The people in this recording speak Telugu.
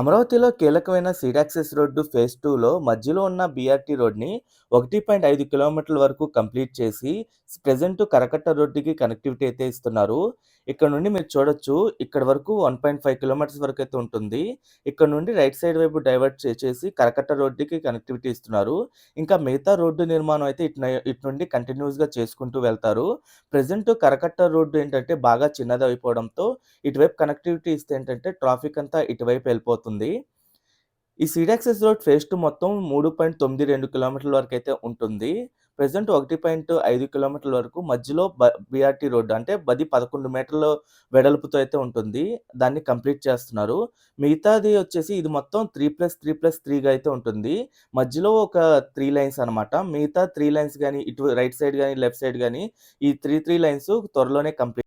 అమరావతిలో కీలకమైన సిడాక్సెస్ రోడ్డు ఫేజ్ టూలో మధ్యలో ఉన్న బీఆర్టీ రోడ్ని ఒకటి పాయింట్ ఐదు కిలోమీటర్ల వరకు కంప్లీట్ చేసి ప్రజెంట్ కరకట్ట రోడ్డుకి కనెక్టివిటీ అయితే ఇస్తున్నారు. ఇక్కడ నుండి మీరు చూడొచ్చు ఇక్కడ వరకు వన్ పాయింట్ ఫైవ్ కిలోమీటర్స్ వరకు అయితే ఉంటుంది. ఇక్కడ నుండి రైట్ సైడ్ వైపు డైవర్ట్ చేసేసి కరకట్ట రోడ్డుకి కనెక్టివిటీ ఇస్తున్నారు. ఇంకా మిగతా రోడ్డు నిర్మాణం అయితే ఇటు ఇటు నుండి కంటిన్యూస్గా చేసుకుంటూ వెళ్తారు. ప్రజెంట్ కరకట్ట రోడ్డు ఏంటంటే బాగా చిన్నది అయిపోవడంతో ఇటువైపు కనెక్టివిటీ ఇస్తే ఏంటంటే ట్రాఫిక్ అంతా ఇటువైపు వెళ్ళిపోతుంది. ఈ సిడాక్సెస్ రోడ్ ఫేస్ టు మొత్తం మూడు పాయింట్ తొమ్మిది రెండు కిలోమీటర్ల వరకు అయితే ఉంటుంది. ప్రజెంట్ ఒకటి పాయింట్ ఐదు కిలోమీటర్ల వరకు మధ్యలో బ బీఆర్టీ రోడ్డు అంటే బది పదకొండు మీటర్ల వెడల్పుతో అయితే ఉంటుంది. దాన్ని కంప్లీట్ చేస్తున్నారు. మిగతాది వచ్చేసి ఇది మొత్తం త్రీ ప్లస్ త్రీ ప్లస్ త్రీగా అయితే ఉంటుంది. మధ్యలో ఒక త్రీ లైన్స్ అనమాట మిగతా త్రీ లైన్స్ కానీ ఇటు రైట్ సైడ్ కానీ లెఫ్ట్ సైడ్ కానీ ఈ త్రీ త్రీ లైన్స్ త్వరలోనే కంప్లీట్